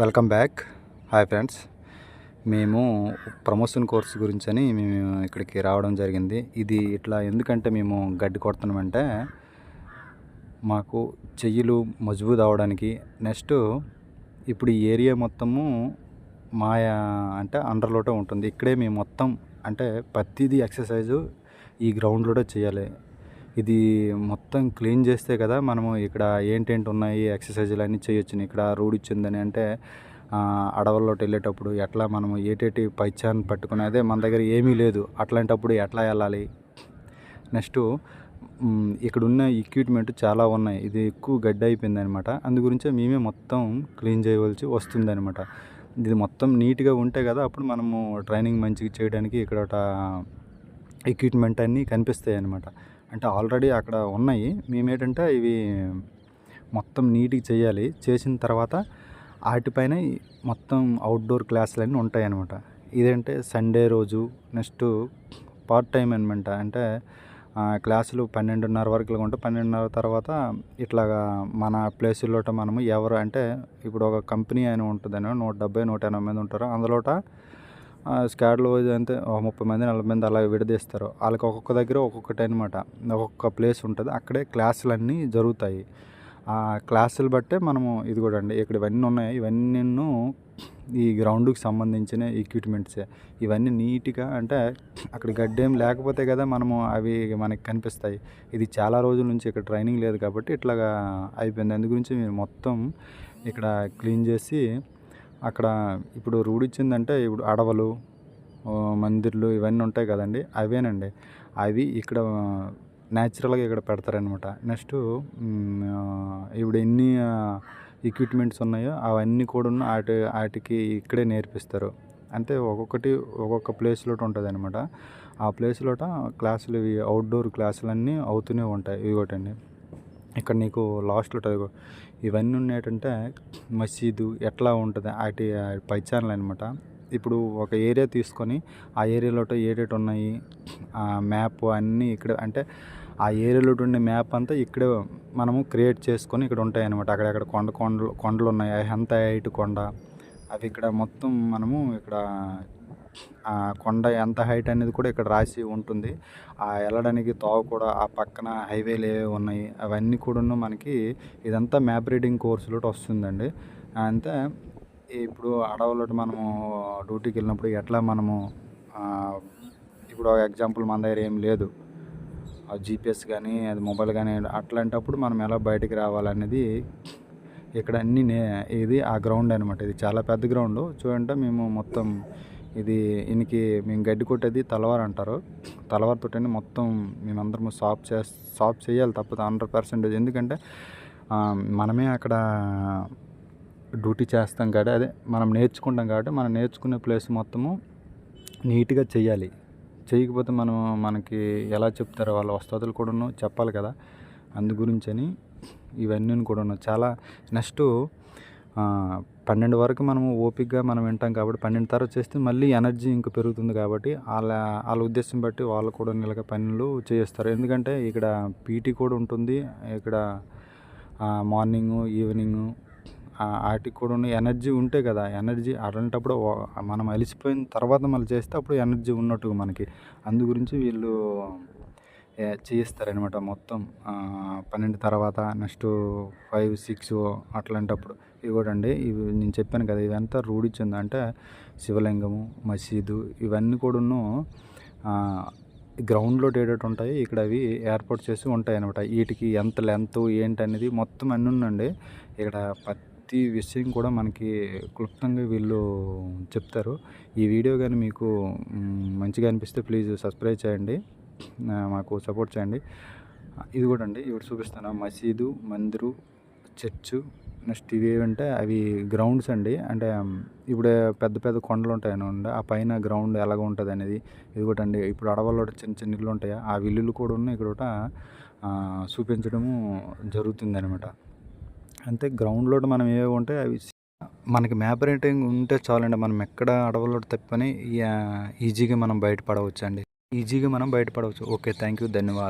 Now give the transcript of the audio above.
Welcome back. Hi friends. మేము promotion course గురించి అని మేము ఇక్కడికి రావడం జరిగింది. ఇది ఇట్లా ఎందుకంటే మేము గడ్డి కొడుతున్నామంటే మాకు చెయ్యిలు మజబూత్ అవ్వడానికి. నెక్స్ట్ ఇప్పుడు ఈ ఏరియా మొత్తము మాయా అంటే అండర్లోటే ఉంటుంది. ఇక్కడే మేము మొత్తం అంటే ప్రతిదీ ఎక్సర్సైజు ఈ గ్రౌండ్లోనే చేయాలి. ఇది మొత్తం క్లీన్ చేస్తే కదా మనము ఇక్కడ ఏంటేంటి ఉన్నాయి ఎక్సర్సైజులు అన్నీ చేయొచ్చు ఇక్కడ రోడ్ ఇచ్చిందని అంటే అడవుల్లోకి వెళ్ళేటప్పుడు ఎట్లా మనము ఏటేటి పైచాన్ పట్టుకునేదే మన దగ్గర ఏమీ లేదు. అట్లాంటప్పుడు ఎట్లా వెళ్ళాలి? నెక్స్ట్ ఇక్కడ ఉన్న ఎక్విప్మెంట్ చాలా ఉన్నాయి. ఇది ఎక్కువ గడ్డి అయిపోయింది అనమాట అందుగురించే మేమే మొత్తం క్లీన్ చేయవలసి వస్తుంది అనమాట ఇది మొత్తం నీట్గా ఉంటే కదా అప్పుడు మనము ట్రైనింగ్ మంచిగా చేయడానికి ఇక్కడ ఒక ఎక్విప్మెంట్ అన్నీ కనిపిస్తాయి అనమాట అంటే ఆల్రెడీ అక్కడ ఉన్నాయి. మేమేంటంటే ఇవి మొత్తం నీట్గా చేయాలి. చేసిన తర్వాత వాటిపైన మొత్తం అవుట్డోర్ క్లాసులు అన్నీ ఉంటాయి అనమాట ఇదంటే సండే రోజు నెక్స్ట్ పార్ట్ టైం అనమాట అంటే క్లాసులు పన్నెండున్నర వరకు ఉంటే పన్నెండున్నర తర్వాత ఇట్లాగా మన ప్లేసుల్లో మనము ఎవరు అంటే ఇప్పుడు ఒక కంపెనీ అని ఉంటుందని నూట డెబ్బై నూట ఎనభై మంది ఉంటారు. అందులోట స్కాడ్లో అంతే ఒక ముప్పై మంది నలభై మంది అలా విడదీస్తారు. వాళ్ళకి ఒక్కొక్క దగ్గర ఒక్కొక్కటి అనమాట ఒక్కొక్క ప్లేస్ ఉంటుంది. అక్కడే క్లాసులు అన్నీ జరుగుతాయి. ఆ క్లాసులు బట్టే మనము ఇది కూడా అండి ఇక్కడ ఇవన్నీ ఉన్నాయి. ఇవన్నీ ఈ గ్రౌండ్కి సంబంధించిన ఎక్విప్మెంట్సే ఇవన్నీ నీట్గా అంటే అక్కడ గడ్డేం లేకపోతే కదా మనము అవి మనకి కనిపిస్తాయి. ఇది చాలా రోజుల నుంచి ఇక్కడ ట్రైనింగ్ లేదు కాబట్టి ఇట్లాగా అయిపోయింది. అందు గురించి మీరు మొత్తం ఇక్కడ క్లీన్ చేసి అక్కడ ఇప్పుడు రూడ్ ఇచ్చిందంటే ఇప్పుడు అడవులు మందిర్లు ఇవన్నీ ఉంటాయి కదండి. అవేనండి. అవి ఇక్కడ న్యాచురల్గా ఇక్కడ పెడతారనమాట నెక్స్ట్ ఇప్పుడు ఎన్ని ఎక్విప్మెంట్స్ ఉన్నాయో అవన్నీ కూడా వాటి వాటికి ఇక్కడే నేర్పిస్తారు. అంటే ఒక్కొక్కటి ఒక్కొక్క ప్లేస్లో ఉంటుంది అనమాట ఆ ప్లేస్లోట క్లాసులు ఇవి అవుట్డోర్ క్లాసులన్నీ అవుతూనే ఉంటాయి ఇవి ఒకటండి ఇక్కడ నీకు లాస్ట్లో ఉంటుంది ఇవన్నీ ఉన్నాయంటే మసీదు ఎట్లా ఉంటుంది? వాటి పైచాన్లు అనమాట ఇప్పుడు ఒక ఏరియా తీసుకొని ఆ ఏరియాలో ఏడేటి ఉన్నాయి. ఆ మ్యాప్ అన్నీ ఇక్కడ అంటే ఆ ఏరియాలో ఉండే మ్యాప్ అంతా ఇక్కడ మనము క్రియేట్ చేసుకొని ఇక్కడ ఉంటాయి అనమాట అక్కడక్కడ కొండ కొండలు కొండలు ఉన్నాయి. హెంత హైట్ కొండ. అవి ఇక్కడ మొత్తం మనము ఇక్కడ ఆ కొండ ఎంత హైట్ అనేది కూడా ఇక్కడ రాసి ఉంటుంది. ఆ వెళ్ళడానికి తోవ కూడా ఆ పక్కన హైవేలు ఏవే ఉన్నాయి. అవన్నీ కూడా మనకి ఇదంతా మ్యాప్ రీడింగ్ కోర్సులో వస్తుందండి. అంతే ఇప్పుడు అడవులో మనము డ్యూటీకి వెళ్ళినప్పుడు ఎట్లా మనము ఇప్పుడు ఎగ్జాంపుల్ మన దగ్గర ఏం లేదు. జీపీఎస్ కానీ అది మొబైల్ కానీ అట్లాంటప్పుడు మనం ఎలా బయటికి రావాలనేది ఇక్కడ అన్ని నే ఇది ఆ గ్రౌండ్ అనమాట ఇది చాలా పెద్ద గ్రౌండ్. చూడంటే మేము మొత్తం ఇది ఇనికి మేము గడ్డి కొట్టేది తలవారు అంటారు. తలవారితోటని మొత్తం మేమందరం సాప్ చే సాప్ చేయాలి తప్పదు హండ్రెడ్ పర్సెంటేజ్. ఎందుకంటే మనమే అక్కడ డ్యూటీ చేస్తాం కాబట్టి అదే మనం నేర్చుకుంటాం కాబట్టి మనం నేర్చుకునే ప్లేస్ మొత్తము నీట్గా చేయాలి. చేయకపోతే మనం మనకి ఎలా చెప్తారో వాళ్ళ వస్తాదులు కూడాను చెప్పాలి కదా. అందు గురించని ఇవన్నీ కూడాను చాలా నెక్స్ట్ పన్నెండు వరకు మనము ఓపిక్గా మనం వింటాం కాబట్టి పన్నెండు తర్వాత చేస్తే మళ్ళీ ఎనర్జీ ఇంకా పెరుగుతుంది కాబట్టి వాళ్ళ వాళ్ళ ఉద్దేశం బట్టి వాళ్ళు కూడా నిలక పనులు చేస్తారు. ఎందుకంటే ఇక్కడ పీటీ కూడా ఉంటుంది ఇక్కడ మార్నింగ్ ఈవినింగ్ వాటికి కూడా ఉన్న ఎనర్జీ ఉంటే కదా ఎనర్జీ అలాంటప్పుడు మనం అలిసిపోయిన తర్వాత మళ్ళీ చేస్తే అప్పుడు ఎనర్జీ ఉన్నట్టుగా మనకి. అందు గురించి వీళ్ళు చేయిస్తారనమాట మొత్తం. పన్నెండు తర్వాత నెక్స్ట్ ఫైవ్ సిక్స్ అట్లాంటప్పుడు. ఇవి కూడా అండి ఇవి నేను చెప్పాను కదా ఇదంతా రూఢిచ్చింది అంటే శివలింగము మసీదు ఇవన్నీ కూడాను గ్రౌండ్లో ఏడేటి ఉంటాయి. ఇక్కడ అవి ఏర్పాటు చేసి ఉంటాయి అనమాట వీటికి ఎంత లెంత్ ఏంటి అనేది మొత్తం అన్నీ ఉందండి. ఇక్కడ ప్రతి విషయం కూడా మనకి క్లుప్తంగా వీళ్ళు చెప్తారు. ఈ వీడియో కానీ మీకు మంచిగా అనిపిస్తే ప్లీజ్ సబ్స్క్రైబ్ చేయండి. మాకు సపోర్ట్ చేయండి. ఇది కూడా అండి ఇప్పుడు చూపిస్తాను. మసీదు మందిరు చర్చు నెక్స్ట్ ఇవి ఏమంటే అవి గ్రౌండ్స్ అండి. అంటే ఇప్పుడే ఇప్పుడు పెద్ద పెద్ద కొండలు ఉంటాయి అండి ఆ పైన గ్రౌండ్ ఎలాగ ఉంటుంది అనేది ఇది కూడా అండి. ఇప్పుడు అడవుల్లో చిన్న చిన్న ఇల్లు ఉంటాయి ఆ ఇల్లులు కూడా ఉన్నాయి. ఇక్కడ ఒకట, చూపించడము జరుగుతుంది అనమాట అంతే గ్రౌండ్లో మనం ఏవి ఉంటే అవి మనకి మ్యాప్ రేటింగ్ ఉంటే చాలండి. మనం ఎక్కడ అడవుల్లో తప్పని ఈజీగా మనం బయటపడవచ్చు అండి ఈజీగా మనం బయటపడవచ్చు. ఓకే థ్యాంక్ యూ ధన్యవాదాలు.